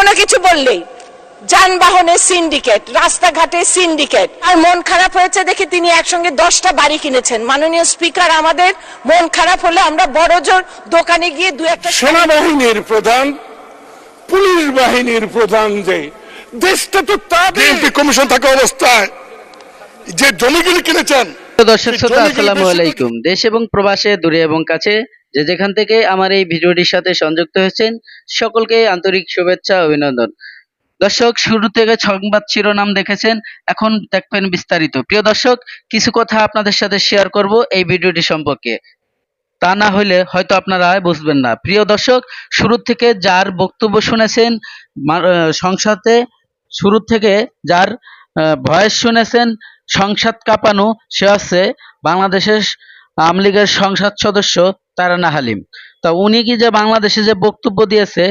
কোনো কিছু বললেই যানবাহনের সিন্ডিকেট রাস্তাঘাটের সিন্ডিকেট। আর মন খারাপ হয়েছে দেখে তিনি একসঙ্গে দশটা বাড়ি কিনেছেন। মাননীয় স্পিকার আমাদের মন খারাপ হলে আমরা বড় জোর দোকানে গিয়ে দু একটা সেনাবাহিনীর প্রধান পুলিশ বাহিনীর প্রধান যে দেশটা তো তাদের। কমিশন থাকা অবস্থায় যে জমিগুলি কিনেছেন দর্শক শ্রোতা আসসালামু আলাইকুম। দেশ এবং প্রবাসে দূরে এবং কাছে যে যেখান থেকে আমার এই ভিডিওটির সাথে সংযুক্ত হয়েছেন, সকলকে আন্তরিক শুভেচ্ছা অভিনন্দন। দর্শক, শুরু থেকে সংবাদ শিরোনাম দেখেছেন, এখন দেখবেন বিস্তারিত। প্রিয় দর্শক, কিছু কথা আপনাদের সাথে শেয়ার করব এই ভিডিওটি সম্পর্কে। তা না হলে হয়তো আপনারা বুঝবেন না। প্রিয় দর্শক, শুরু থেকে যার বক্তব্য শুনেছেন সংসদে, শুরু থেকে যার ভয়েস শুনেছেন, সংসদ কাঁপানো সে হচ্ছে বাংলাদেশের আওয়ামী লীগের সংসদ সদস্য তারানা হালিম। তা উনি কি যে বাংলাদেশে যে বক্তব্য দিয়েছে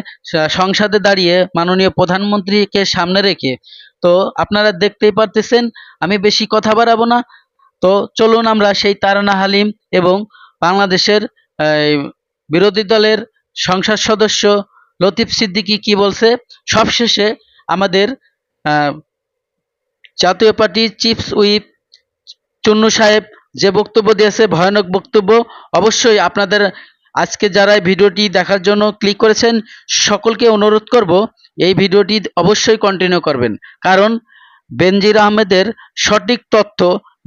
সংসদে দাঁড়িয়ে মাননীয় প্রধানমন্ত্রীকে সামনে রেখে, তো আপনারা দেখতেই পারতেছেন, আমি বেশি কথা বাড়াবো না। তো চলুন আমরা সেই তারানা হালিম এবং বাংলাদেশের বিরোধী দলের সংসদ সদস্য লতিফ সিদ্দিকী কি বলছে, সবশেষে আমাদের জাতীয় পার্টির চিফস হুইপ চুন্নু সাহেব যে বক্তব্য দিয়েছে, ভয়ানক বক্তব্য, অবশ্যই আপনাদের আজকে যারা এই ভিডিওটি দেখার জন্য ক্লিক করেছেন, সকলকে অনুরোধ করব, এই ভিডিওটি অবশ্যই কন্টিনিউ করবেন। কারণ বেনজির আহমেদের সঠিক তথ্য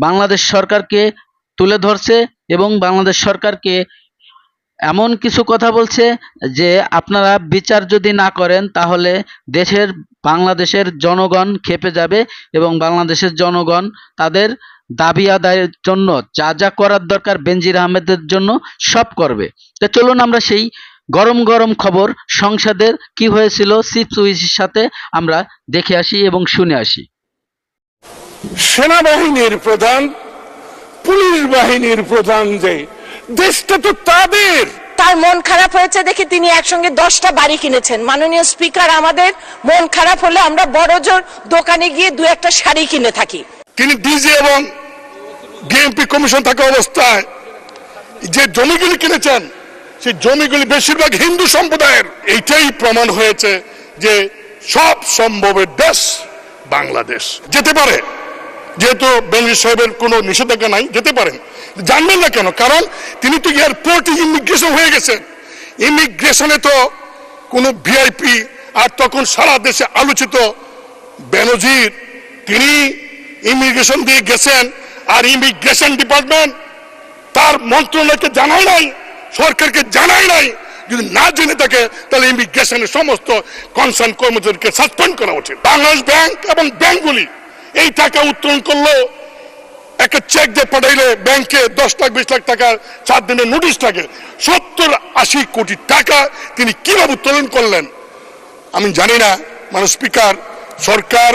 বাংলাদেশ সরকারকে তুলে ধরছে এবং বাংলাদেশ সরকারকে এমন কিছু কথা বলছে যে, আপনারা বিচার যদি না করেন, তাহলে দেশের, বাংলাদেশের জনগণ খেপে যাবে এবং বাংলাদেশের জনগণ তাদের দাবি আদায়ের জন্য যা যা করার দরকার বেনজির আহমেদের জন্য সব করবে। তো চলুন আমরা সেই গরম গরম খবর সংসদের কি হয়েছিল চিফ সুইসের সাথে আমরা দেখে আসি এবং শুনে আসি। সেনাবাহিনীর প্রধান পুলিশ বাহিনীর প্রধান যে দেশটা তো তাদের! তার মন খারাপ হয়েছে দেখে তিনি একসঙ্গে দশটা বাড়ি কিনেছেন। মাননীয় স্পিকার আমাদের মন খারাপ হলে আমরা বড় জোর দোকানে গিয়ে দু একটা শাড়ি কিনে থাকি। তিনি ডিজি এবং বিএনপি কমিশন থাকা অবস্থায় যে জমিগুলি কিনেছেন, সেই জমিগুলি বেশিরভাগ হিন্দু সম্প্রদায়ের। এইটাই প্রমাণ হয়েছে যে সব সম্ভবের দেশ বাংলাদেশ। যেতে পারে, যেহেতু বেনজির সাহেবের কোনো নিষেধাজ্ঞা নাই, যেতে পারেন জানবেন না কেন? কারণ তিনি তো এয়ারপোর্টে ইমিগ্রেশন হয়ে গেছেন। ইমিগ্রেশনে তো কোনো ভিআইপি, আর তখন সারা দেশে আলোচিত বেনজির, তিনি ইমিগ্রেশন দিয়ে গেছেন আর ইমিগ্রেশন ডিপার্টমেন্ট তার মন্ত্রণালয়কে জানায় নাই, সরকারকে জানায় নাই। যদি না জেনে থাকে, তাহলে ইমিগ্রেশনের সমস্ত কনসার্ন কর্মচারীকে সাসপেন্ড করা উচিত। বাংলাদেশ ব্যাংক এবং ব্যাংকগুলি এই টাকা উত্তোলন করল। একটা চেক দিয়ে পাঠাইলে, ব্যাংকে দশ লাখ, বিশ লাখ টাকা চার দিনের নোটিশ থাকে সত্তর আশি কোটি টাকা তিনি কীভাবে উত্তোলন করলেন? আমি জানি না। মানে স্পিকার, সরকার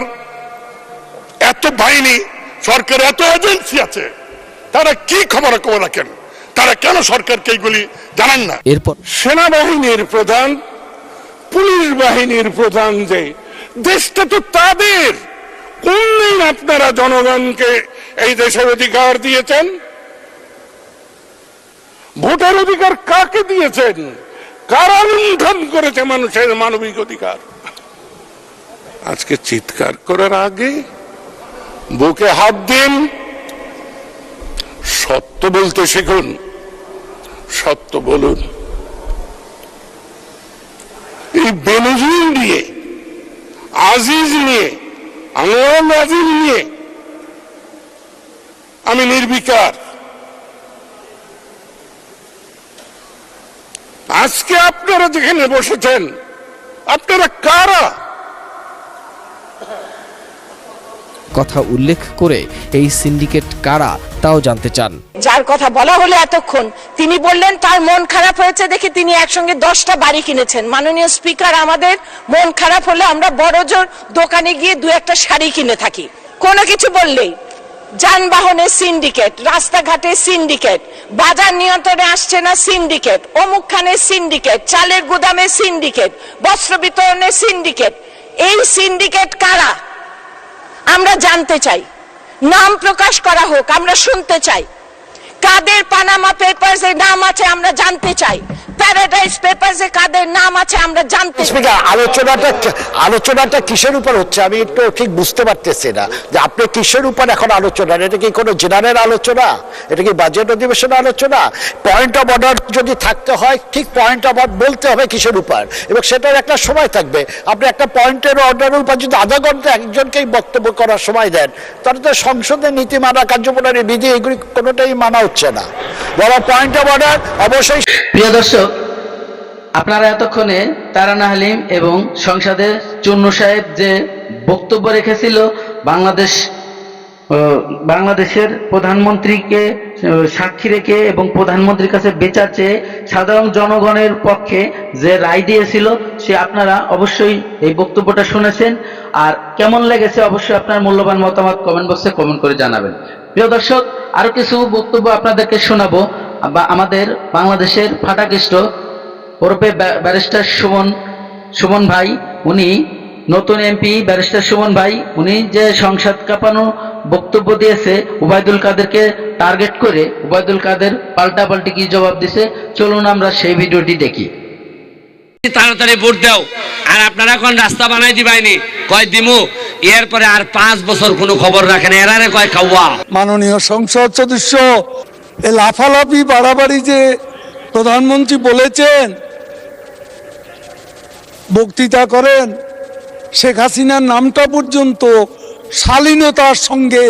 এত বাহিনী সরকার এত এজেন্সি আছে তারা কি খবর খবর রাখেন তারা কেন সরকারকে এইগুলি জানান না? এরপর? সেনাবাহিনীর প্রধান পুলিশ বাহিনীর প্রধান যে দেশটা তো তাদের। কোন দিন আপনারা জনগণকে এই দেশের অধিকার দিয়েছেন? ভোটার অধিকার কাকে দিয়েছেন? কারা লুণ্ঠন করেছে মানুষের মানবিক অধিকার? আজকে চিৎকার করার আগে বুকে হাত দিন, সত্য বলতে শিখুন, সত্য বলুন। এই বেনজির নিয়ে, আজিজ নিয়ে, আনোয়ার আজিজ নিয়ে আমি নির্বিকার। আজকে আপনারা যেখানে বসেছেন, আপনারা কারা? কথা উল্লেখ করে এই সিন্ডিকেট কারা তাও জানতে চান। যার কথা বলা হলো এতক্ষণ, তিনি বললেন, তার মন খারাপ হয়েছে দেখে তিনি একসঙ্গে দশটা বাড়ি কিনেছেন। মাননীয় স্পিকার, আমাদের মন খারাপ হলে আমরা বড় জোর দোকানে গিয়ে দু একটা শাড়ি কিনে থাকি। কোনো কিছু বললেই যানবাহনের সিন্ডিকেট রাস্তাঘাটের সিন্ডিকেট, বাজার নিয়ন্ত্রণে আসছে না সিন্ডিকেট অমুক খানের সিন্ডিকেট, চালের গুদামের সিন্ডিকেট, বস্ত্র বিতরণের সিন্ডিকেট। এই সিন্ডিকেট কারা? আমরা জানতে চাই। নাম প্রকাশ করা হোক, আমরা শুনতে চাই। কাদের পানামা পেপার নাম আছে, আমরা জানতে চাই। প্যারাডাইস পেপারসে কাদের নাম আছে আমরা জানতে। স্পিকার আলোচনাটা আলোচনাটা কিসের উপর হচ্ছে? আমি একটু ঠিক বুঝতে পারতেছি না। যে আপনি কিসের উপর এখন আলোচনা? এটা কি কোনো জেনারেল আলোচনা? এটা কি বাজেট অধিবেশন আলোচনা? পয়েন্ট অফ অর্ডার যদি থাকতে হয় ঠিক পয়েন্ট অফ অর্ডার বলতে হবে কিসের উপর? এবং সেটার একটা সময় থাকবে। আপনি একটা পয়েন্টের অর্ডারের উপর যদি আধা ঘণ্টা একজনকেই বক্তব্য করার সময় দেন তাহলে তো সংসদের নীতিমালা কার্যপ্রণালী বিধি এগুলি কোনোটাই মানা হচ্ছে না। বড় পয়েন্ট অফ অর্ডার অবশ্যই প্রিয় দর্শক আপনারা এতক্ষণে তারানা হালিম এবং সংসদে চুন্নু সাহেব যে বক্তব্য রেখেছিল বাংলাদেশ বাংলাদেশের প্রধানমন্ত্রীকে সাক্ষী রেখে এবং প্রধানমন্ত্রীর কাছে বেচা চেয়ে সাধারণ জনগণের পক্ষে যে রায় দিয়েছিল, সে আপনারা অবশ্যই এই বক্তব্যটা শুনেছেন। আর কেমন লেগেছে অবশ্যই আপনার মূল্যবান মতামত কমেন্ট বক্সে কমেন্ট করে জানাবেন। প্রিয় দর্শক, আরও কিছু বক্তব্য আপনাদেরকে শোনাবো। বা আমাদের বাংলাদেশের ফাটাকৃষ্ট ওরফে ব্য- ব্যারিস্টার সুমন সুমন ভাই উনি নতুন এমপি ব্যারিস্টার সুমন ভাই উনি যে সংসদ কাঁপানো বক্তব্য দিয়েছে উবায়দুল কাদেরকে টার্গেট করে উবায়দুল কাদের পাল্টা পাল্টি কি জবাব দিছে চলুন আমরা সেই ভিডিওটি দেখি। তাড়াতাড়ি ভোট দাও আর আপনারা এখন রাস্তা বানাই দিবাইনি কয় দিমু এরপরে আর পাঁচ বছর কোনো খবর রাখেন এরারে কয় খাওয়া। মাননীয় সংসদ সদস্য এ লাফালাফি বাড়াবাড়ি যে প্রধানমন্ত্রী বলেছেন বক্তৃতা করেন শেখ হাসিনার নামটা পর্যন্ত শালীনতার সঙ্গে